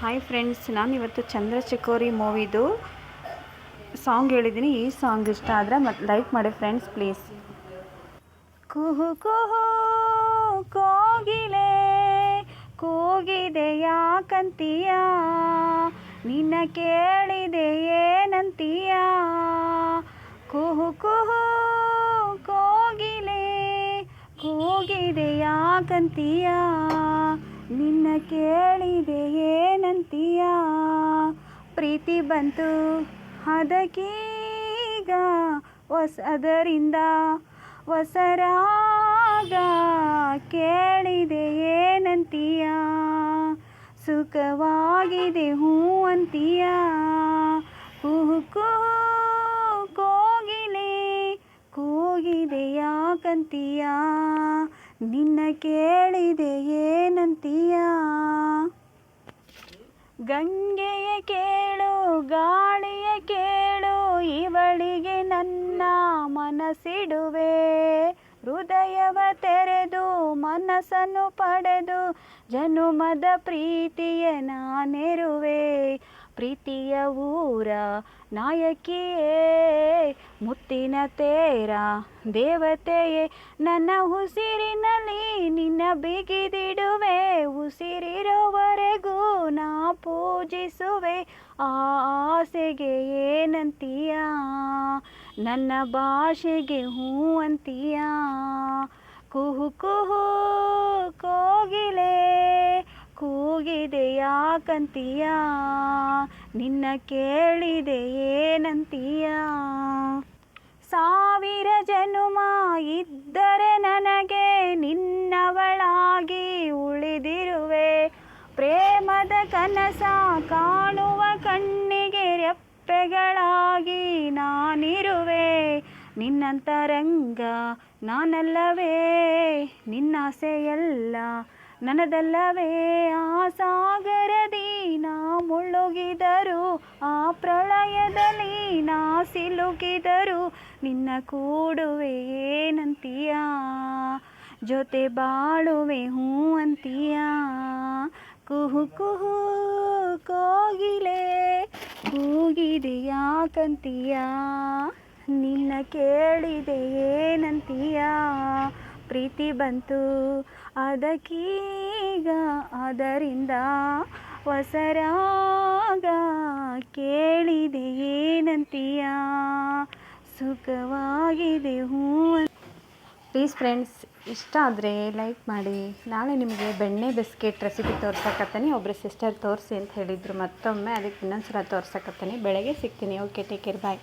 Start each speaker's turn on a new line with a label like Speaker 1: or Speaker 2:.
Speaker 1: Hi friends ನಾನು ಇವತ್ತು Chandra Chakori ಮೂವಿದು song ಹೇಳಿದ್ದೀನಿ. ಈ ಸಾಂಗ್ ಇಷ್ಟ ಆದರೆ ಮತ್ತು ಲೈಕ್ ಮಾಡಿ ಫ್ರೆಂಡ್ಸ್ ಪ್ಲೀಸ್ ಕುಹು ಕುಹು, ಕೋಗಿಲೆ ಕೂಗಿದೆ ಯಾಕಂತೀಯ ನಿನ್ನ ಕೇಳಿದೆ ಏನಂತೀಯ? ಕುಹು ಕುಹು, ಕೋಗಿಲೆ ಕೂಗಿದೆ ಯಾಕಂತೀಯ ನಿನ್ನ ಕೇಳಿದೆ ಏನಂತೀಯ? ಪ್ರೀತಿ ಬಂತು, ಅದಕ್ಕೀಗ ಹೊಸದರಿಂದ ಹೊಸರಾಗ ಕೇಳಿದೆ ಏನಂತೀಯ? ಸುಖವಾಗಿದೆ ಹೂ ಅಂತೀಯ? ಕುಹು ಕೋಗಿಲೆ ಕೂಗಿದೆ ಯಾಕಂತೀಯ ನಿನ್ನ ಕೇಳಿದೆ ಏನಂತೀಯ? ಗಂಗೆಯ ಕೇಳು, ಗಾಳಿಯ ಕೇಳು, ಇವಳಿಗೆ ನನ್ನ ಮನಸ್ಸಿಡುವೆ. ಹೃದಯವ ತೆರೆದು, ಮನಸ್ಸನ್ನು ಪಡೆದು, ಜನುಮದ ಪ್ರೀತಿಯ ನಾನೆರುವೆ. ಪ್ರೀತಿಯ ಊರ ನಾಯಕಿಯೇ ಮುತ್ತಿನ ತೇರ ದೇವತೆಯೇ, ನನ್ನ ಉಸಿರಿನಲ್ಲಿ ನಿನ್ನ ಬಿಗಿದಿಡುವೆ. ಉಸಿರಿರೋವರೆಗೂ ನಾ ಪೂಜಿಸುವೆ. ಆಸೆಗೆ ಏನಂತೀಯ? ನನ್ನ ಭಾಷೆಗೆ ಹೂ ಅಂತೀಯ ಕುಹು ಕುಹು ಕೋಗಿಲೆ, ಕೂಗಿದೆ ಯಾಕಂತೀಯ? ನಿನ್ನ ಕೇಳಿದೆ ಏನಂತೀಯ? ಇದ್ದರೆ ನನಗೆ ನಿನ್ನವಳಾಗಿ ಉಳಿದಿರುವೆ. ಪ್ರೇಮದ ಕನಸ ಕಾಣುವ ಕಣ್ಣಿಗೆ ರೆಪ್ಪೆಗಳಾಗಿ ನಾನಿರುವೆ. ನಿನ್ನಂತರಂಗ ನಾನಲ್ಲವೇ, ನಿನ್ನಾಸೆಯಲ್ಲ ನನದಲ್ಲವೇ. ಆ ಸಾಗರದಿ ನಾ ಮುಳುಗಿದರು, ಆ ಪ್ರಳಯದಲ್ಲಿ ನಾ ಸಿಲುಕಿದರು ನಿನ್ನ ಕೂಡುವೆ ಏನಂತೀಯ? ಜೊತೆ ಬಾಳುವೆ ಹೂ ಅಂತೀಯ? ಕುಹು ಕುಹು ಕೋಗಿಲೆ ಕೂಗಿದೆ ಯಾಕಂತೀಯ? ನಿನ್ನ ಕೇಳಿದೆ ಏನಂತೀಯ? ಪ್ರೀತಿ ಬಂತು ಅದಕ್ಕೀಗ ಅದರಿಂದ ಹೊಸರಾಗ ಕೇಳಿದೆ ಏನಂತೀಯ? ಸುಖವಾಗಿದೆ ಹೂ ಪ್ಲೀಸ್ ಫ್ರೆಂಡ್ಸ್ ಇಷ್ಟ ಆದರೆ ಲೈಕ್ ಮಾಡಿ. ನಾಳೆ ನಿಮಗೆ ಬೆಣ್ಣೆ ಬಿಸ್ಕೆಟ್ ರೆಸಿಪಿ ತೋರ್ಸಕತ್ತೀನಿ. ಒಬ್ಬರು ಸಿಸ್ಟರ್ ತೋರಿಸಿ ಅಂತ ಹೇಳಿದರು ಮತ್ತೊಮ್ಮೆ ಅದಕ್ಕೆ ಇನ್ನೊಂದು ಸಲ ತೋರ್ಸಕತ್ತೀನಿ. ಬೆಳಗ್ಗೆ ಸಿಗ್ತೀನಿ. Okay take care bye